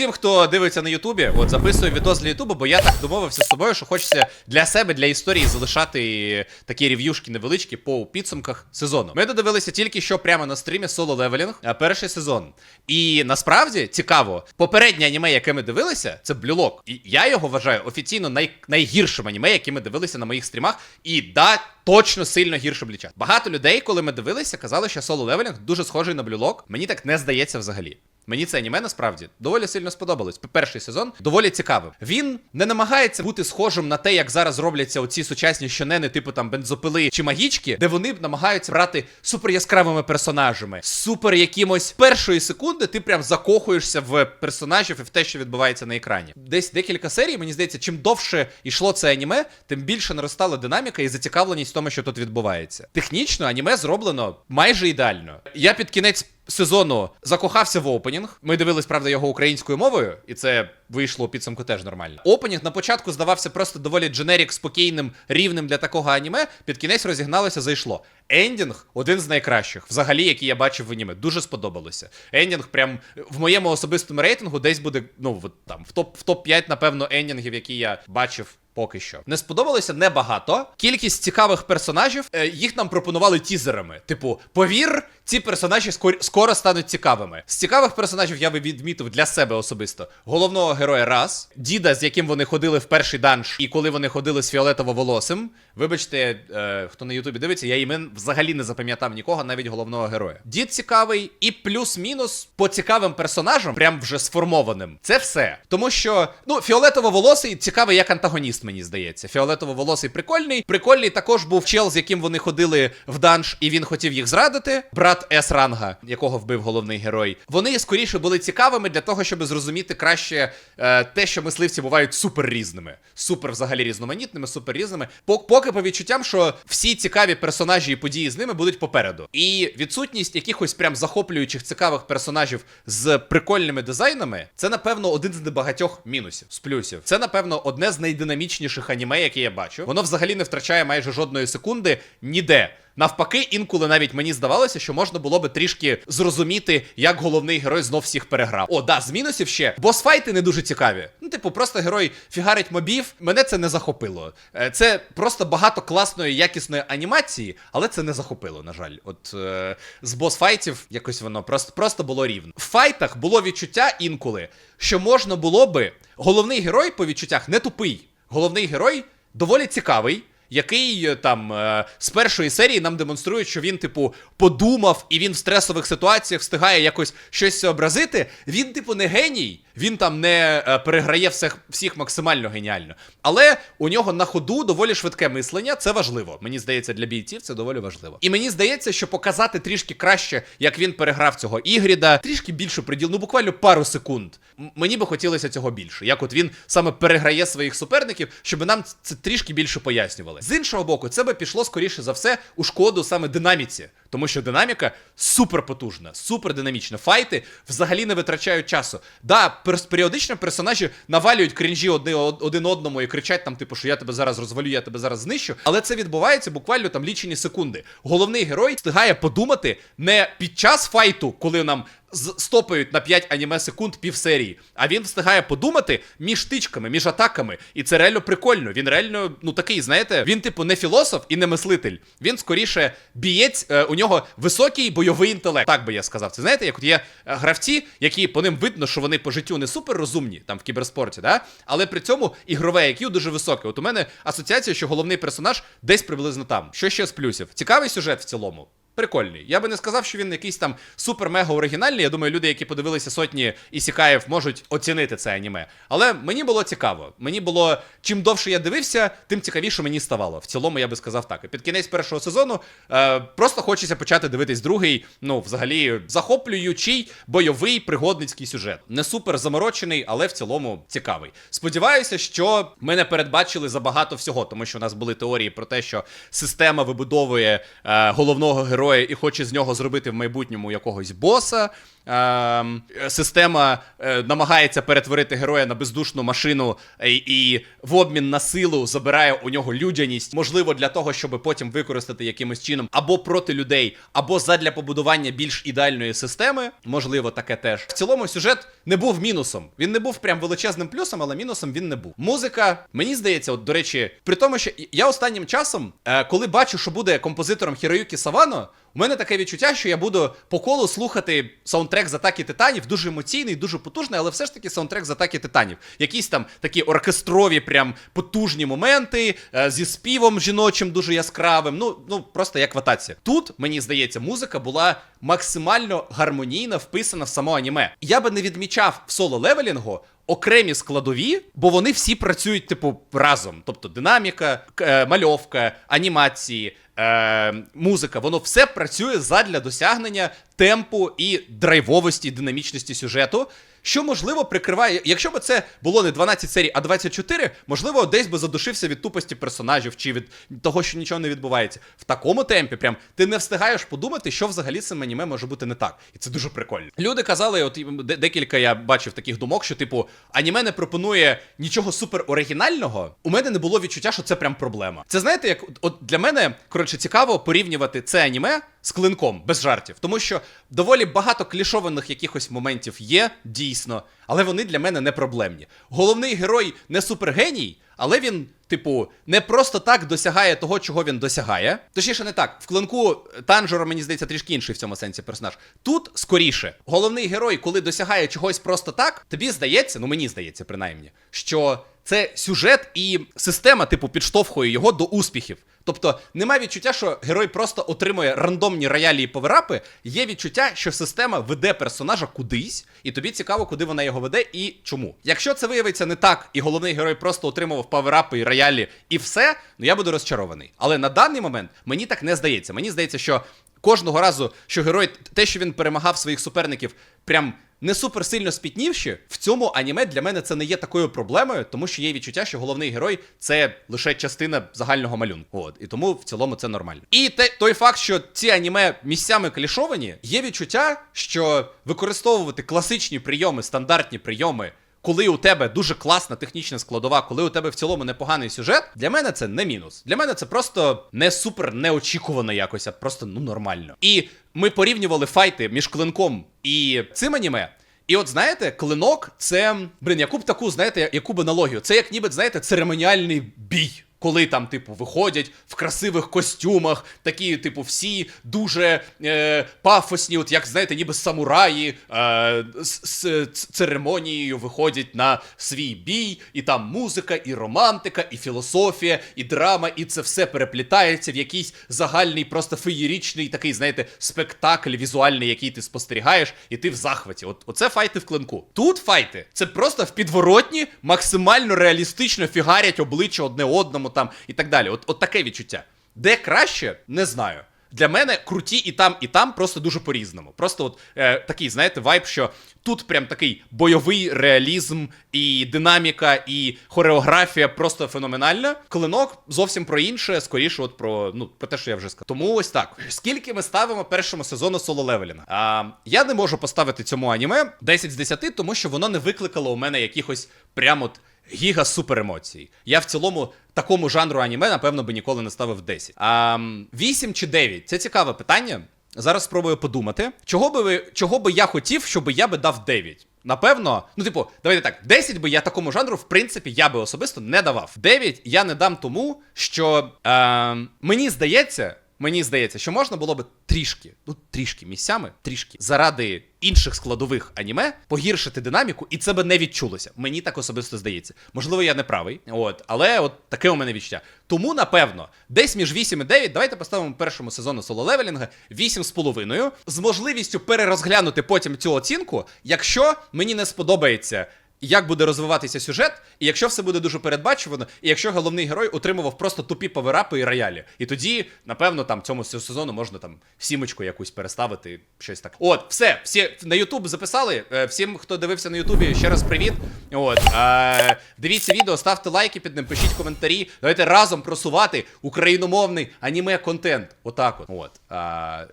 всім, хто дивиться на Ютубі, от записую відос для Ютубу, бо я так домовився з тобою, що хочеться для себе, для історії залишати такі рев'юшки невеличкі по підсумках сезону. Ми додивилися тільки що прямо на стрімі соло левелінг, перший сезон. І насправді цікаво, попереднє аніме, яке ми дивилися, це блюлок. І я його вважаю офіційно най- найгіршим аніме, яке ми дивилися на моїх стрімах. І да, точно сильно гірше бліча. Багато людей, коли ми дивилися, казали, що соло левелінг дуже схожий на блюлок. Мені так не здається взагалі. Мені це аніме насправді доволі сильно сподобалось. Перший сезон доволі цікавим. Він не намагається бути схожим на те, як зараз робляться оці сучасні щонени, типу там бензопили чи магічки, де вони намагаються брати супер яскравими персонажами, супер якимось першої секунди. Ти прям закохуєшся в персонажів і в те, що відбувається на екрані. Десь декілька серій, мені здається, чим довше йшло це аніме, тим більше наростала динаміка і зацікавленість в тому, що тут відбувається. Технічно аніме зроблено майже ідеально. Я під кінець сезону закохався в опенінг. Ми дивились, правда, його українською мовою, і це вийшло у підсумку теж нормально. Опенінг на початку здавався просто доволі дженерік, спокійним, рівним для такого аніме. Під кінець розігналося, зайшло. Ендінг один з найкращих, взагалі, який я бачив в аніме. Дуже сподобалося. Ендінг, прям в моєму особистому рейтингу десь буде, ну, там, в топ в топ-5, напевно, ендінгів, які я бачив. Поки що не сподобалося небагато. Кількість цікавих персонажів е, їх нам пропонували тізерами. Типу, повір, ці персонажі скор- скоро стануть цікавими. З цікавих персонажів я би відмітив для себе особисто головного героя раз, діда, з яким вони ходили в перший данж, і коли вони ходили з фіолетово-волосим. Вибачте, е, хто на Ютубі дивиться, я імен взагалі не запам'ятав нікого, навіть головного героя. Дід цікавий, і плюс-мінус по цікавим персонажам, прям вже сформованим. Це все. Тому що, ну, фіолетово-волосий цікавий як антагоніст, мені здається. Фіолетово-волосий прикольний. Прикольний також був чел, з яким вони ходили в данж, і він хотів їх зрадити. Брат С ранга, якого вбив головний герой. Вони скоріше були цікавими для того, щоб зрозуміти краще е, те, що мисливці бувають супер різними, супер взагалі різноманітними, супер різними. Поки по відчуттям, що всі цікаві персонажі і події з ними будуть попереду. І відсутність якихось прям захоплюючих цікавих персонажів з прикольними дизайнами, це напевно один з небагатьох мінусів з плюсів. Це напевно одне з найдинамічніших аніме, яке я бачу. Воно взагалі не втрачає майже жодної секунди ніде. Навпаки, інколи навіть мені здавалося, що можна було би трішки зрозуміти, як головний герой знов всіх переграв. О, да, з мінусів ще босфайти не дуже цікаві. Ну, типу, просто герой фігарить мобів. Мене це не захопило. Е, Це просто багато класної, якісної анімації, але це не захопило, на жаль. От е, з босфайтів якось воно просто, просто було рівно. В файтах було відчуття інколи, що можна було би. Головний герой по відчуттях не тупий. Головний герой доволі цікавий який е, там е, з першої серії нам демонструє, що він, типу, подумав і він в стресових ситуаціях встигає якось щось образити. Він, типу, не геній, він там не е, переграє всіх, всіх максимально геніально. Але у нього на ходу доволі швидке мислення. Це важливо. Мені здається, для бійців це доволі важливо. І мені здається, що показати трішки краще, як він переграв цього Ігріда, трішки більше приділ, ну буквально пару секунд. М- Мені би хотілося цього більше. Як от він саме переграє своїх суперників, щоб нам це трішки більше пояснювали. З іншого боку, це би пішло скоріше за все у шкоду саме динаміці, тому що динаміка супер потужна, супер динамічна. Файти взагалі не витрачають часу. Да, періодично персонажі навалюють крінжі одне один одному і кричать там, типу, що я тебе зараз розвалю, я тебе зараз знищу. Але це відбувається буквально там лічені секунди. Головний герой встигає подумати не під час файту, коли нам стопають на 5 аніме секунд пів серії, а він встигає подумати між тичками, між атаками. І це реально прикольно. Він реально, ну такий, знаєте, він, типу, не філософ і не мислитель. Він скоріше бієць, е, у нього високий бойовий інтелект. Так би я сказав. Це знаєте, як от є е, гравці, які по ним видно, що вони по життю не супер розумні там в кіберспорті, да? але при цьому ігрове IQ дуже високе. От у мене асоціація, що головний персонаж десь приблизно там. Що ще з плюсів? Цікавий сюжет в цілому. Прикольний. Я би не сказав, що він якийсь там супер-мега оригінальний. Я думаю, люди, які подивилися сотні ісікаїв, можуть оцінити це аніме. Але мені було цікаво. Мені було чим довше я дивився, тим цікавіше мені ставало. В цілому я би сказав так. І під кінець першого сезону е, просто хочеться почати дивитись другий. Ну, взагалі, захоплюючий бойовий пригодницький сюжет. Не супер заморочений, але в цілому цікавий. Сподіваюся, що ми не передбачили забагато всього, тому що у нас були теорії про те, що система вибудовує е, головного героя і хоче з нього зробити в майбутньому якогось боса. Ем, система е, намагається перетворити героя на бездушну машину е, і в обмін на силу забирає у нього людяність, можливо, для того, щоб потім використати якимось чином або проти людей, або задля побудування більш ідеальної системи. Можливо, таке теж. В цілому сюжет не був мінусом. Він не був прям величезним плюсом, але мінусом він не був. Музика, мені здається, от до речі, при тому, що я останнім часом, е, коли бачу, що буде композитором Хіроюкі Савано, у мене таке відчуття, що я буду по колу слухати саундтрек з атаки титанів, дуже емоційний, дуже потужний, але все ж таки саундтрек з атаки титанів. Якісь там такі оркестрові, прям потужні моменти е, зі співом жіночим дуже яскравим. Ну, ну просто як ватація. Тут мені здається, музика була максимально гармонійно вписана в само аніме. Я би не відмічав в соло левелінгу. Окремі складові, бо вони всі працюють, типу, разом. Тобто динаміка, е, мальовка, анімації, е, музика, воно все працює задля досягнення темпу і драйвовості, динамічності сюжету. Що можливо прикриває, якщо б це було не 12 серій, а 24, можливо, десь би задушився від тупості персонажів чи від того, що нічого не відбувається. В такому темпі, прям ти не встигаєш подумати, що взагалі цим аніме може бути не так. І це дуже прикольно. Люди казали, от декілька я бачив таких думок, що типу аніме не пропонує нічого супер оригінального. У мене не було відчуття, що це прям проблема. Це знаєте, як от- для мене коротше цікаво порівнювати це аніме з клинком без жартів, тому що доволі багато клішованих якихось моментів є дійсно, але вони для мене не проблемні. Головний герой не супергеній, але він, типу, не просто так досягає того, чого він досягає. Точніше, не так. В клинку Танжера, мені здається, трішки інший в цьому сенсі персонаж. Тут скоріше, головний герой, коли досягає чогось просто так, тобі здається, ну мені здається, принаймні, що це сюжет і система, типу, підштовхує його до успіхів. Тобто немає відчуття, що герой просто отримує рандомні роялі і поверапи. Є відчуття, що система веде персонажа кудись, і тобі цікаво, куди вона його веде і чому. Якщо це виявиться не так, і головний герой просто отримував поверапи і роялі, і все, ну я буду розчарований. Але на даний момент мені так не здається. Мені здається, що кожного разу, що герой, те, що він перемагав своїх суперників, прям не супер сильно спітнівши, в цьому аніме для мене це не є такою проблемою, тому що є відчуття, що головний герой це лише частина загального малюнку. От і тому в цілому це нормально. І те, той факт, що ці аніме місцями клішовані, є відчуття, що використовувати класичні прийоми, стандартні прийоми. Коли у тебе дуже класна технічна складова, коли у тебе в цілому непоганий сюжет, для мене це не мінус. Для мене це просто не супер неочікувано якось, а просто ну нормально. І ми порівнювали файти між клинком і цим аніме. І от знаєте, клинок це. Блін, яку б таку, знаєте, яку б аналогію? Це як ніби, знаєте, церемоніальний бій. Коли там, типу, виходять в красивих костюмах, такі, типу, всі дуже е, пафосні, от як знаєте, ніби самураї е, з, з ц- церемонією виходять на свій бій, і там музика, і романтика, і філософія, і драма, і це все переплітається в якийсь загальний, просто феєрічний такий, знаєте, спектакль візуальний, який ти спостерігаєш, і ти в захваті. От оце файти в клинку. Тут файти це просто в підворотні максимально реалістично фігарять обличчя одне одному там і так далі. От, от таке відчуття. Де краще, не знаю. Для мене круті і там, і там просто дуже по-різному. Просто от е, такий, знаєте, вайб, що тут прям такий бойовий реалізм, і динаміка, і хореографія просто феноменальна. Клинок зовсім про інше, скоріше, от про ну про те, що я вже сказав. Тому ось так. Скільки ми ставимо першому сезону соло левеліна? А, я не можу поставити цьому аніме 10 з 10, тому що воно не викликало у мене якихось прям от гіга супер емоцій. Я в цілому такому жанру аніме, напевно, би ніколи не ставив 10. А 8 чи 9 це цікаве питання. Зараз спробую подумати. Чого би ви, чого би я хотів, щоб я би дав 9? Напевно, ну, типу, давайте так, 10 би я такому жанру, в принципі, я би особисто не давав. 9 я не дам тому, що е, мені здається, мені здається, що можна було би трішки, ну трішки місцями, трішки заради інших складових аніме погіршити динаміку, і це би не відчулося. Мені так особисто здається. Можливо, я не правий. От, але от таке у мене відчуття. Тому, напевно, десь між 8 і 9, давайте поставимо першому сезону соло левелінга 8,5, з можливістю перерозглянути потім цю оцінку, якщо мені не сподобається як буде розвиватися сюжет, і якщо все буде дуже передбачувано, і якщо головний герой отримував просто тупі поверапи і роялі. І тоді, напевно, там цьому сезону можна там сімочку якусь переставити, щось так. От, все, всі на Ютуб записали. Е, Всім, хто дивився на Ютубі, ще раз привіт. От, е, дивіться відео, ставте лайки під ним, пишіть коментарі. Давайте разом просувати україномовний аніме-контент. Отак от. от.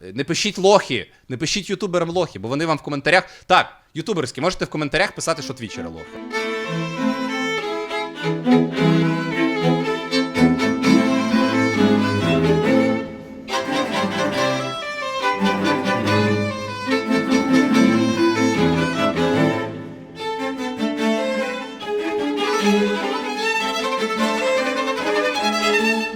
Е, не пишіть лохи, не пишіть ютуберам лохи, бо вони вам в коментарях. Так, ютуберські, можете в коментарях писати, що твічери лохи.